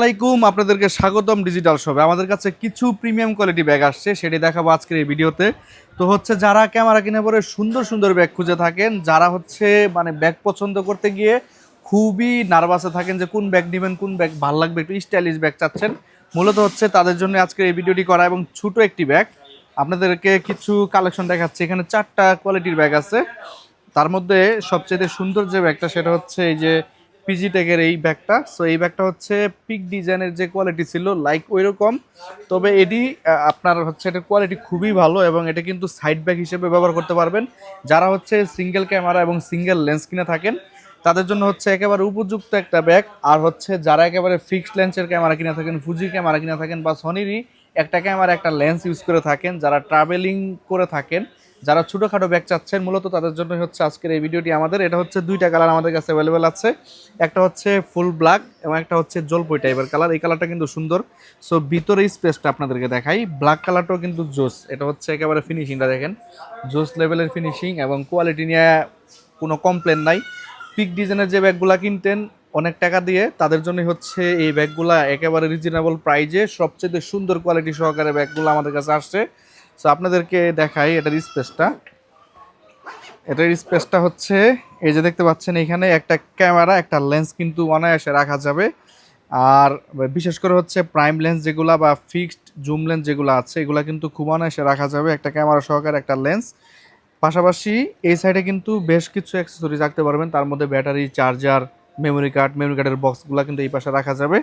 আসসালামাইকুম আপনাদেরকে স্বাগতম ডিজিটাল শপে। আমাদের কাছে কিছু প্রিমিয়াম কোয়ালিটি ব্যাগ আসছে, সেটি দেখাবো আজকের এই ভিডিওতে। তো হচ্ছে, যারা ক্যামেরা কিনে পরে সুন্দর সুন্দর ব্যাগ খুঁজে থাকেন, যারা হচ্ছে মানে ব্যাগ পছন্দ করতে গিয়ে খুবই নার্ভাসে থাকেন যে কোন ব্যাগ নেবেন, কোন ব্যাগ ভালো লাগবে, একটু স্টাইলিশ ব্যাগ চাচ্ছেন, মূলত হচ্ছে তাদের জন্য আজকের এই ভিডিওটি করা এবং ছোট একটি ব্যাগ। আপনাদেরকে কিছু কালেকশন দেখাচ্ছি। এখানে চারটা কোয়ালিটির ব্যাগ আছে। তার মধ্যে সবচেয়ে সুন্দর যে ব্যাগটা, সেটা হচ্ছে এই যে পিজি টেকের এই ব্যাগটা। সো এই ব্যাগটা হচ্ছে পিক ডিজাইনের যে কোয়ালিটি ছিল লাইক ওই রকম তবে এটি আপনার হচ্ছে এটা কোয়ালিটি খুবই ভালো এবং এটা কিন্তু সাইড ব্যাগ হিসেবে ব্যবহার করতে পারবেন। যারা হচ্ছে সিঙ্গেল ক্যামেরা এবং সিঙ্গেল লেন্স কিনে থাকেন, তাদের জন্য হচ্ছে একেবারে উপযুক্ত একটা ব্যাগ আর হচ্ছে যারা একেবারে ফিক্সড লেন্সের ক্যামেরা কিনে থাকেন ফুজি ক্যামেরা কিনে থাকেন বা সনিরই একটা ক্যামেরা একটা লেন্স ইউজ করে থাকেন, যারা ট্রাভেলিং করে থাকেন যারা ছোটোখাটো ব্যাগ চাচ্ছেন, মূলত তাদের জন্য হচ্ছে আজকের এই ভিডিওটি আমাদের। এটা হচ্ছে দুইটা কালার আমাদের কাছে অ্যাভেলেবেল আছে। একটা হচ্ছে ফুল ব্ল্যাক এবং একটা হচ্ছে জলপই টাইপের কালার এই কালারটা কিন্তু সুন্দর। সো ভিতরে স্পেসটা আপনাদেরকে দেখাই। ব্ল্যাক কালারটাও কিন্তু জোস। এটা হচ্ছে একেবারে ফিনিশিংটা দেখেন। জোস লেভেলের ফিনিশিং এবং কোয়ালিটি নিয়ে কোনো কমপ্লেন নাই। পিক ডিজাইনের যে ব্যাগগুলা কিনতেন, অনেক টাকা দিয়ে, তাদের জন্য হচ্ছে এই ব্যাগগুলা একেবারে রিজনেবল প্রাইজে সবচেয়ে সুন্দর কোয়ালিটি সহকারে ব্যাগগুলো আমাদের কাছে আসছে। সো আপনাদেরকে দেখাই এটার স্পেসটা এটার স্পেসটা হচ্ছে এই যে দেখতে পাচ্ছেন এখানে একটা ক্যামেরা একটা লেন্স কিন্তু অনায়াসে রাখা যাবে। আর বিশেষ করে হচ্ছে প্রাইম লেন্স যেগুলা বা ফিক্সড জুম লেন্স যেগুলো আছে এগুলা কিন্তু খুব অনায়াসে রাখা যাবে একটা ক্যামেরা সহকারে একটা লেন্স পাশাপাশি এই সাইডে কিন্তু বেশ কিছু অ্যাক্সেসরিজ রাখতে পারবেন। তার মধ্যে battery charger memory card memory কার্ডের বক্সগুলো কিন্তু এই পাশে রাখা যাবে।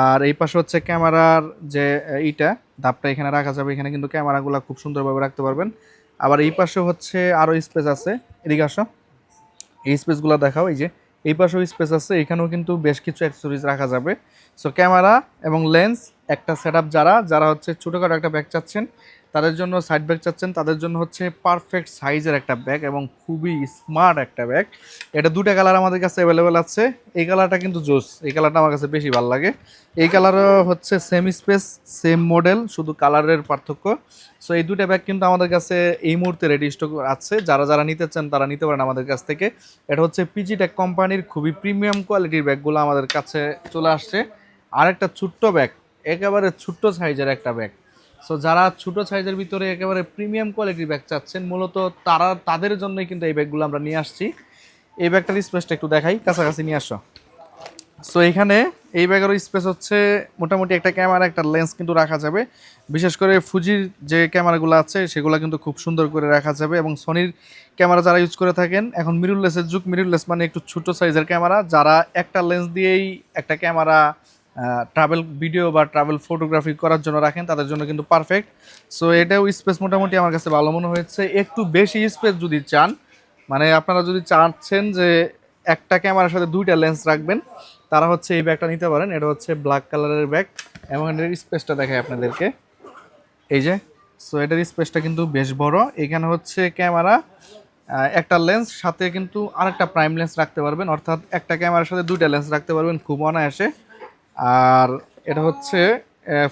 আর এই পাশে হচ্ছে ক্যামেরার যে আহ, ইটা ধাপটা এখানে রাখা যাবে। এখানে কিন্তু ক্যামেরাগুলো খুব সুন্দরভাবে রাখতে পারবেন। আবার এই পাশে হচ্ছে আরও স্পেস আছে। এদিকে আসো। এই স্পেসগুলো দেখাও, এই যে। এই পাশেও স্পেস আছে। এখানেও কিন্তু বেশ কিছু অ্যাক্সেসরিজ রাখা যাবে। সো ক্যামেরা এবং লেন্স একটা সেট যারা যারা হচ্ছে ছোটোখাটো একটা ব্যাগ চাচ্ছেন তাদের জন্য সাইড ব্যাগ চাচ্ছেন, তাদের জন্য হচ্ছে পারফেক্ট সাইজের একটা ব্যাগ এবং খুবই স্মার্ট একটা ব্যাগ এটা দুটা কালার আমাদের কাছে অ্যাভেলেবেল আছে। এই কালারটা কিন্তু জোস, এই কালারটা আমার কাছে বেশি ভালো লাগে। এই কালারও হচ্ছে সেম স্পেস সেম মডেল শুধু কালারের পার্থক্য। সো এই দুটা ব্যাগ কিন্তু আমাদের কাছে এই মুহূর্তে রেডি স্টক আছে। যারা যারা নিতে চান, তারা নিতে পারেন আমাদের কাছ থেকে। এটা হচ্ছে পিজি টেক কোম্পানির খুবই প্রিমিয়াম কোয়ালিটির ব্যাগগুলো আমাদের কাছে চলে আসছে। আর একটা ছোট্ট ব্যাগ একেবারে ছোট্ট সাইজের একটা ব্যাগ সো যারা ছোট সাইজের ভিতরে একেবারে প্রিমিয়াম কোয়ালিটির ব্যাগ চাচ্ছেন, মূলত তারা, তাদের জন্যই কিন্তু এই ব্যাগগুলো আমরা নিয়ে আসছি। এই ব্যাগটার স্পেসটা একটু দেখাই, কাছাকাছি নিয়ে আসো। সো এখানে এই ব্যাগের স্পেস হচ্ছে মোটামুটি একটা ক্যামেরা একটা লেন্স কিন্তু রাখা যাবে। বিশেষ করে ফুজির যে ক্যামেরাগুলো আছে, সেগুলো কিন্তু খুব সুন্দর করে রাখা যাবে এবং সনির ক্যামেরা যারা ইউজ করে থাকেন, এখন মিরুললেসের যুগ মিরুললেস মানে একটু ছোট সাইজের ক্যামেরা যারা একটা লেন্স দিয়েই একটা ক্যামেরা ট্রাভেল ভিডিও বা ট্রাভেল ফটোগ্রাফি করার জন্য রাখেন, তাদের জন্য কিন্তু পারফেক্ট সো এটাও স্পেস মোটামুটি আমার কাছে ভালো মনে হয়েছে। একটু বেশি স্পেস যদি চান মানে আপনারা যদি চাচ্ছেন যে একটা ক্যামেরার সাথে দুইটা লেন্স রাখবেন, তারা হচ্ছে এই ব্যাগটা নিতে পারেন। এটা হচ্ছে ব্ল্যাক কালারের ব্যাগ এবং এটার স্পেসটা দেখায় আপনাদেরকে। এই যে সো এটার স্পেসটা কিন্তু বেশ বড়। এখানে হচ্ছে ক্যামেরা একটা লেন্স সাথে কিন্তু আরেকটা প্রাইম লেন্স রাখতে পারবেন। অর্থাৎ একটা ক্যামেরার সাথে দুইটা লেন্স রাখতে পারবেন। খুব অনায়াসে। আর এটা হচ্ছে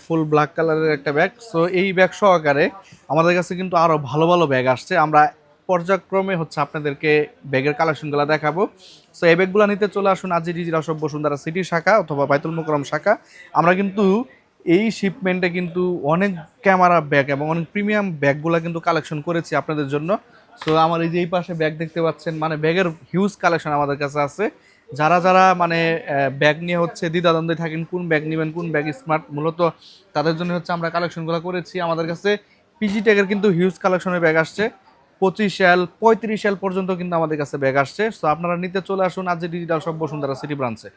ফুল ব্ল্যাক কালারের একটা ব্যাগ সো এই ব্যাগ সহকারে আমাদের কাছে কিন্তু আরও ভালো ভালো ব্যাগ আসছে। আমরা পর্যায়ক্রমে হচ্ছে আপনাদেরকে ব্যাগের কালেকশনগুলো দেখাবো। সো এই ব্যাগগুলো নিতে চলে আসুন আজি ডিজির অসব বসুন্ধরা সিটি শাখা অথবা বাইতুল মোকরম শাখা। আমরা কিন্তু এই শিপমেন্টে কিন্তু অনেক ক্যামেরা ব্যাগ এবং অনেক প্রিমিয়াম ব্যাগগুলো কিন্তু কালেকশন করেছি আপনাদের জন্য। সো আমার এই যে এই পাশে ব্যাগ দেখতে পাচ্ছেন মানে ব্যাগের হিউজ কালেকশন আমাদের কাছে আছে। যারা যারা মানে ব্যাগ নিয়ে হচ্ছে দ্বিধাদ্বন্দ্বে থাকেন, কোন ব্যাগ নেবেন, কোন ব্যাগ স্মার্ট মূলত তাদের জন্য হচ্ছে আমরা কালেকশনগুলো করেছি। আমাদের কাছে পিজি ট্যাগের কিন্তু হিউজ কালেকশনের ব্যাগ আসছে। পঁচিশ সাল পঁয়ত্রিশ সাল পর্যন্ত কিন্তু আমাদের কাছে ব্যাগ আসছে। সো আপনারা নিতে চলে আসুন। আজ ডিজিটাল সব বসুন্ধরা সিটি ব্রাঞ্চে